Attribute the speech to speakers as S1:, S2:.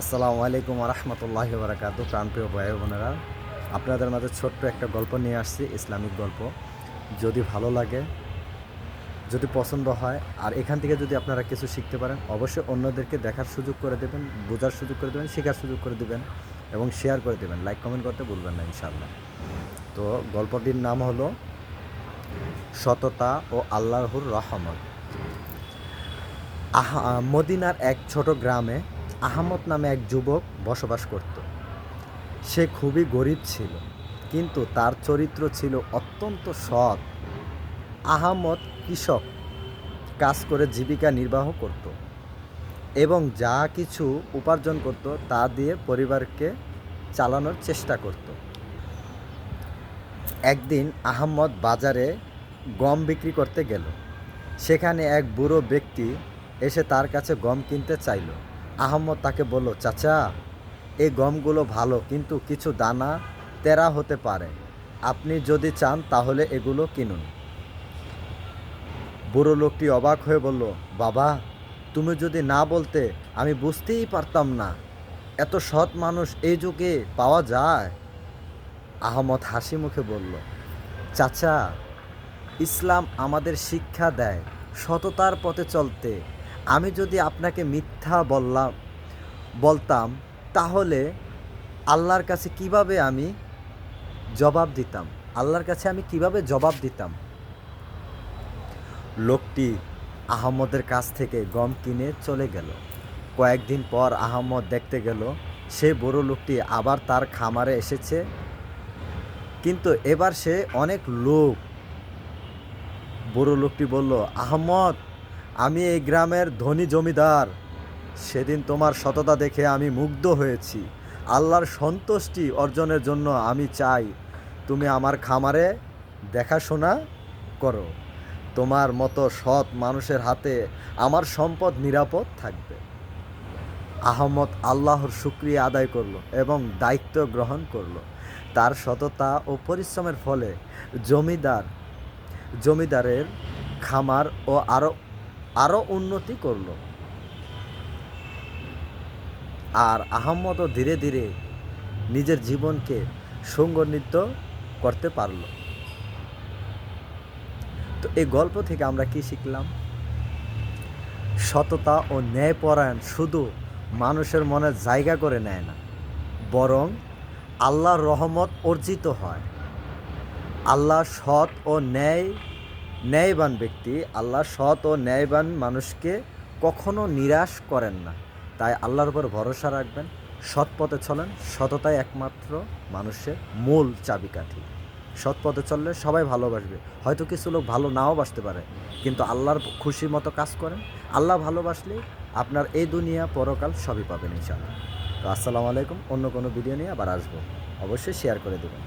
S1: আসসালামু আলাইকুম রহমতুল্লাহ বারাকাতু প্রাণপ্রিয় ভাই বোনেরা। আপনাদের মাঝে ছোট্ট একটা গল্প নিয়ে আসছি, ইসলামিক গল্প। যদি ভালো লাগে, যদি পছন্দ হয়, আর এখান থেকে যদি আপনারা কিছু শিখতে পারেন, অবশ্যই অন্যদেরকে দেখার সুযোগ করে দেবেন, বোঝার সুযোগ করে দেবেন, শেখার সুযোগ করে দেবেন, এবং শেয়ার করে দেবেন। লাইক কমেন্ট করতে ভুলবেন না ইনশাল্লাহ তো গল্পটির নাম হলো সততা ও আল্লাহর রহমত। মদিনার এক ছোট গ্রামে আহমদ নামে এক যুবক বসবাস করত। সে খুবই গরিব ছিল, কিন্তু তার চরিত্র ছিল অত্যন্ত সৎ। আহমদ কৃষক, কাজ করে জীবিকা নির্বাহ করত এবং যা কিছু উপার্জন করত তা দিয়ে পরিবারকে চালানোর চেষ্টা করত। একদিন আহমদ বাজারে গম বিক্রি করতে গেল। সেখানে এক বুড়ো ব্যক্তি এসে তার কাছে গম কিনতে চাইল। আহমদ তাকে বলল, চাচা, এই গমগুলো ভালো, কিন্তু কিছু দানা তেরা হতে পারে। আপনি যদি চান তাহলে এগুলো কিনুন। বুড়ো লোকটি অবাক হয়ে বলল, বাবা, তুমি যদি না বলতে, আমি বুঝতেই পারতাম না। এত সৎ মানুষ এই যুগে পাওয়া যায়? আহমদ হাসি মুখে বলল, চাচা, ইসলাম আমাদের শিক্ষা দেয় সততার পথে চলতে। আমি যদি আপনাকে মিথ্যা বললাম বলতাম, তাহলে আল্লাহর কাছে কীভাবে আমি জবাব দিতাম? আল্লাহর কাছে আমি কীভাবে জবাব দিতাম? লোকটি আহমদের কাছ থেকে গম কিনে চলে গেল। কয়েকদিন পর আহমদ দেখতে গেল, সে বড় লোকটি আবার তার খামারে এসেছে। কিন্তু এবার সে অনেক লোক। বুড়ো লোকটি বলল, আহমদ আমি এই গ্রামের ধনী জমিদার। সেদিন তোমার সততা দেখে আমি মুগ্ধ হয়েছি। আল্লাহর সন্তুষ্টি অর্জনের জন্য আমি চাই। তুমি আমার খামারে দেখাশোনা করো। তোমার মতো সৎ মানুষের হাতে আমার সম্পদ নিরাপদ থাকবে। আহমদ আল্লাহর শুক্রিয়া আদায় করল এবং দায়িত্ব গ্রহণ করল। তার সততা ও পরিশ্রমের ফলে জমিদার, জমিদারের খামার ও আরও আরও উন্নতি করল। আর আহম্মদও ধীরে ধীরে নিজের জীবনকে সংগঠিত করতে পারল। তো এই গল্প থেকে আমরা কি শিখলাম? সততা ও ন্যায়পরায়ণ শুধু মানুষের মনে জায়গা করে নেয় না, বরং আল্লাহর রহমত অর্জিত হয়। আল্লাহ সৎ ও ন্যায় ন্যায়বান ব্যক্তি আল্লাহ সৎ ও ন্যায়বান মানুষকে কখনো নিরাশ করেন না। তাই আল্লাহর উপর ভরসা রাখবেন, সৎ পথে চলেন, সততাই একমাত্র মানুষের মূল চাবিকাঠি। সৎ পথে চললে সবাই ভালোবাসবে। হয়তো কিছু লোক ভালো নাও বাসতে পারে, কিন্তু আল্লাহর খুশির মতো কাজ করেন। আল্লাহ ভালোবাসলে আপনার এই দুনিয়া পরকাল সবই পাবেন ইনশাআল্লাহ। তো আসসালামু আলাইকুম, অন্য কোনো ভিডিও নিয়ে আবার আসব। অবশ্যই শেয়ার করে দেবেন।